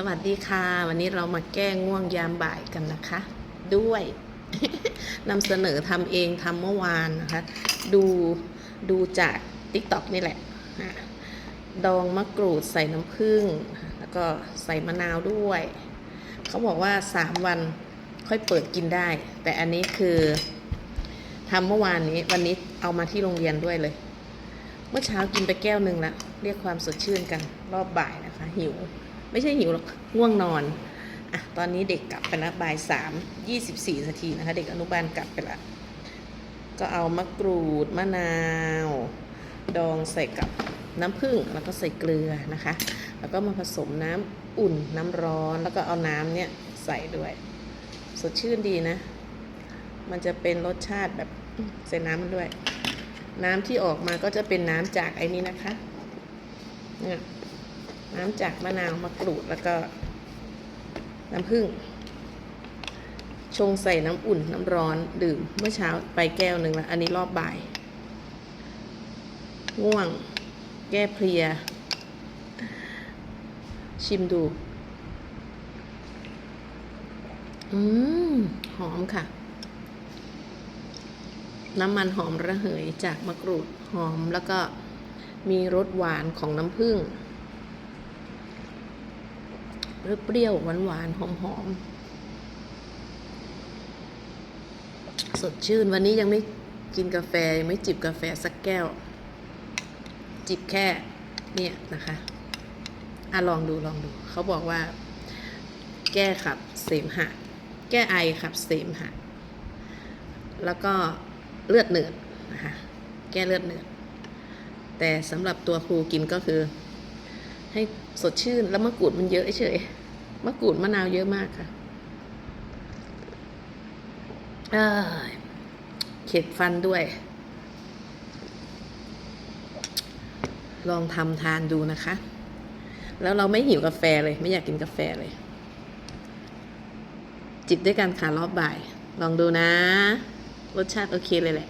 สวัสดีค่ะ วันนี้เรามาแก้ง่วงยามบ่ายกันนะคะ ด้วยนำเสนอทำเองทำเมื่อวานนะคะ ดูดูจาก t ิ k t o k นี่แหละดองมะกรูดใส่น้ำผึ้งแล้วก็ใส่มะนาวด้วย เขาบอกว่า 3 วันค่อยเปิดกินได้ แต่อันนี้คือทำเมื่อวานนี้วันนี้เอามาที่โรงเรียนด้วยเลย เมื่อเช้ากินไปแก้วหนึ่งแล้ว เรียกความสดชื่นกันรอบบ่ายนะคะ หิว ไม่ใช่หิวหรอกง่วงนอนอะตอนนี้เด็กกลับไปแล้วบ่ายสามยี่สิบสี่นาทีนะคะ เด็กอนุบาลกลับไปละ ก็เอามะกรูดมะนาว ดองใส่กับน้ำผึ้งแล้วก็ใส่เกลือนะคะ แล้วก็มาผสมน้ำอุ่นน้ำร้อนแล้วก็เอาน้ำเนี่ยใส่ด้วย สดชื่นดีนะ มันจะเป็นรสชาติแบบใส่น้ำมันด้วย น้ำที่ออกมาก็จะเป็นน้ำจากไอ้นี้นะคะเนี่ย น้ำจากมะนาวมะกรูดแล้วก็ น้ำผึ้งชงใส่น้ำอุ่นน้ำร้อนดื่มเมื่อเช้าไปแก้วหนึ่งแล้วอันนี้รอบบ่าย ง่วง แก้เพลีย ชิมดู อืม หอมค่ะ น้ำมันหอมระเหยจากมะกรูดหอมแล้วก็มีรสหวานของน้ำผึ้ง เปรี้ยวๆหวานๆหอมสดชื่น วันนี้ยังไม่กินกาแฟ ยังไม่จิบกาแฟสักแก้ว จิบแค่เนี่ยนะคะอะลองดูลองดู เขาบอกว่า แก้ขับเสมหะ แก้ไอขับเสมหะ แล้วก็เลือดเหนืดนะคะแก้เลือดเหนืดแต่สำหรับตัวครูกินก็คือ ให้สดชื่นแล้วมะกรูดมันเยอะเฉยมะกรูดมะนาวเยอะมากค่ะเข็ดฟันด้วย ลองทำทานดูนะคะ แล้วเราไม่หิวกาแฟเลย ไม่อยากกินกาแฟเลย จิบด้วยกันค่ะรอบบ่าย ลองดูนะ รสชาติโอเคเลยแหละ